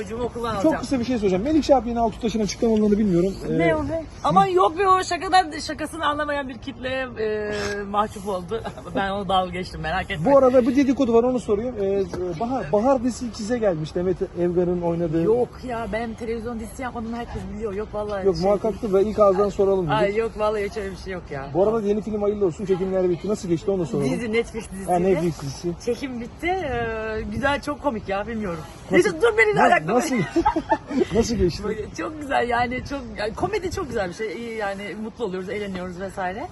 Çocuğumu okuldan Çok kısa bir şey soracağım. Melikşah abinin Altıtaş'ın açıklamalarını bilmiyorum. Ee, Ne o be? Aman yok be o şakadan şakasını anlamayan bir kitle e, mahcup oldu. ben onu dalga geçtim merak etme. Bu arada bir dedikodu var onu sorayım. Ee, Bahar, Bahar dizisi ikize gelmiş. Demet Evgar'ın oynadığı. Yok ya ben televizyon dizisi yapmadığımı herkes biliyor. Yok vallahi. Yok şey- muhakkaktır da ilk ağızdan soralım dedik. Ay yok vallahi hiç öyle bir şey yok ya. Bu arada yeni film hayırlı olsun. Çekimler bitti. Nasıl geçti onu da soralım. Dizi Netflix dizisi. Ha, Netflix dizisi. Çekim bitti. Ee, güzel çok komik ya bilmiyorum. Neyse dur beni de Na- ayakta. Nasıl nasıl geçti? Çok güzel yani çok yani komedi çok güzel bir şey. İyi yani mutlu oluyoruz, eğleniyoruz vesaire.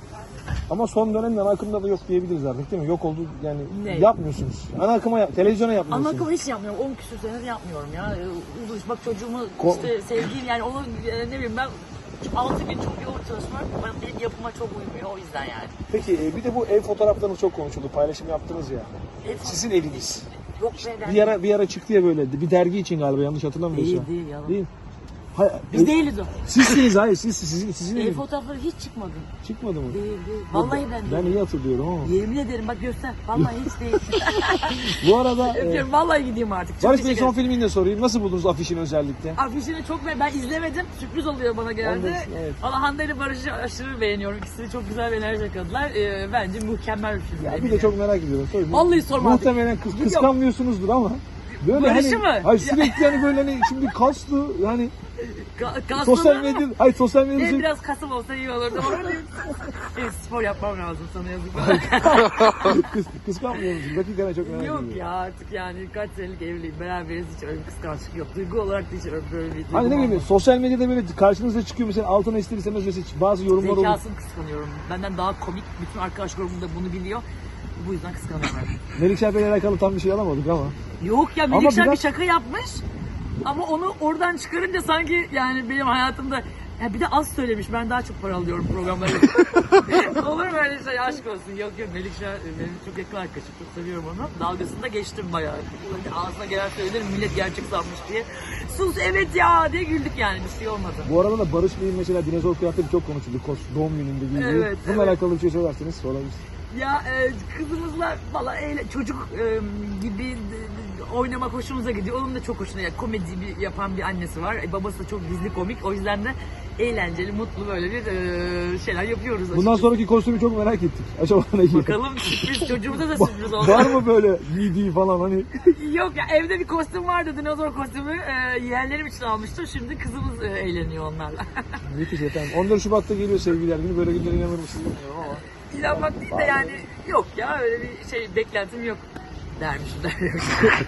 Ama son dönemden akımda da yok diyebiliriz artık değil mi? Yok oldu yani Ne? yapmıyorsunuz. Ana akıma yap- televizyona Ana yapmıyorsunuz. akımı hiç yapmıyorum. 10 küsur senedir yapmıyorum ya. Ee, Buluşmak çocuğumu Ko- işte sevdiğim yani onu e, ne bileyim ben 6 gün çok yoğun çalışmak bana benim yapıma çok uymuyor o yüzden yani. Peki e, bir de bu ev fotoğraflarınız çok konuşuldu. Paylaşım yaptınız ya. Ev- Sizin eviniz. Yok be ben. Bir ara bir ara çıktı ya böyle bir dergi için galiba yanlış hatırlamıyorsam. Değil değil yalan. Değil. Hayır, Biz ev- değiliz o. Sizsiniz hayır siz sizin sizin eviniz. fotoğrafları hiç çıkmadı. Çıkmadı mı? Değil değil. Vallahi ben Ben değil. iyi hatırlıyorum ama. Yemin ederim bak göster. Vallahi hiç değil. Bu arada e, Öpüyorum vallahi gideyim artık. Çok Barış Bey son filmini de sorayım. Nasıl buldunuz afişini özellikle? Afişini çok be ben izlemedim. Sürpriz oluyor bana. Ondan- evet. Valla Hande ile Barış'ı aşırı beğeniyorum. İkisi de çok güzel bir enerji yakaladılar. Ee, bence mükemmel bir film. Ya bir de çok merak ediyorum. Sorayım. Vallahi sorma. Muhtemelen kıs- kıskanmıyorsunuzdur ama. Böyle Barış'ı hani, mı? Hayır sürekli hani böyle hani şimdi kaslı yani kaslı sosyal medya hayır sosyal medyada Benim biraz kasım olsa iyi olurdu benim spor yapmam lazım sana yazık. Kıs, kıskanmıyor musun? Dakikada çok merak yok ya artık yani kaç senelik evliyim beraberiz hiç öyle kıskançlık yok. Duygu olarak da hiç öyle böyle bir Hani ne bileyim sosyal medyada böyle karşınıza çıkıyor mesela altına ister istemez mesela bazı yorumlar oluyor. Zekasını kıskanıyorum. Benden daha komik. Bütün arkadaş grubum da bunu biliyor. Bu yüzden kıskanıyorum. Melikşah Bey'le alakalı tam bir şey alamadık ama. Yok ya Melikşah biraz- bir şaka yapmış. Ama onu oradan çıkarınca sanki yani benim hayatımda ya bir de az söylemiş. Ben daha çok para alıyorum programlara. Olur mu öyle şey aşk olsun. Yok yok Melikşah e, benim çok yakın arkadaşım. Çok seviyorum onu. Dalgasında geçtim bayağı. Ağzına gelen söylerim millet gerçek sanmış diye. Sus evet ya diye güldük yani bir şey olmadı. Bu arada da Barış Bey'in mesela dinozor kıyafeti çok konuşuldu. Kos, doğum gününde giydiği. Evet, Bununla evet. alakalı bir şey söylerseniz sorabilirsiniz. Ya e, kızımızla valla eğle- çocuk e, gibi oynamak hoşumuza gidiyor. Onun da çok hoşuna ya komedi bir, yapan bir annesi var. E, babası da çok gizli komik. O yüzden de eğlenceli, mutlu böyle bir e, şeyler yapıyoruz. Bundan açıkçası. sonraki kostümü çok merak ettik. Acaba ne giyer? Bakalım sürpriz çocuğumuza da sürpriz oldu. Var mı böyle giydiği falan hani? Yok ya evde bir kostüm vardı dinozor kostümü. E, yeğenlerim için almıştım. Şimdi kızımız e, eğleniyor onlarla. Müthiş efendim. 14 Şubat'ta geliyor sevgiler günü. Böyle günlere inanır mısınız bilmiyorum ama. İnanmak değil de yani yok ya öyle bir şey beklentim yok dermişler.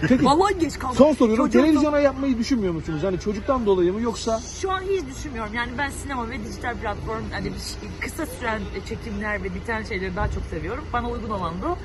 Peki Vallahi geç kaldım. son soruyorum. Çocuğum- Televizyona yapmayı düşünmüyor musunuz? Hani çocuktan dolayı mı yoksa? Şu an hiç düşünmüyorum. Yani ben sinema ve dijital platform hani şey- kısa süren çekimler ve biten şeyleri daha çok seviyorum. Bana uygun olan da.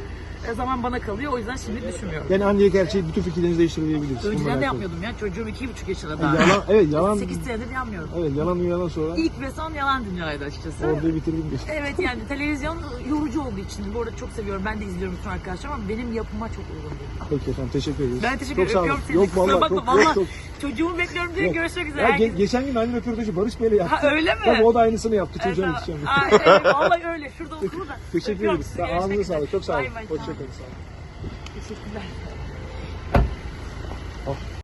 E, zaman bana kalıyor. O yüzden şimdi düşünmüyorum. Yani her şey bütün fikirlerinizi değiştirebiliriz. Önceden de yapmıyordum ya. Çocuğum iki buçuk yaşında E, daha. Yalan, evet yalan. 8 senedir yapmıyorum. Evet yalan dünyadan sonra İlk ve son yalan dünyaydı açıkçası. orada bitirdim. Evet yani televizyon yorucu olduğu için bu arada çok seviyorum. Ben de izliyorum bütün arkadaşlar ama benim yapıma çok uygun değil. Peki efendim teşekkür ederiz. Ben teşekkür olun. öpüyorum seni. Yok Kusura vallahi bakma. çok, çok. çocuğumu bekliyorum diye görüşmek üzere. Ya, ge- geçen gün aynı röportajı Barış Bey'le yaptık. Ha, öyle mi? Tabii o da aynısını yaptı çocuğa yetişeceğim. Aa, evet, vallahi öyle. Şurada okulu da. Teşekkür ederiz. Ağzınıza sağlık. Çok sağ olun. Bay bay, Hoşçakalın. tamam. Sağ olun. Teşekkürler.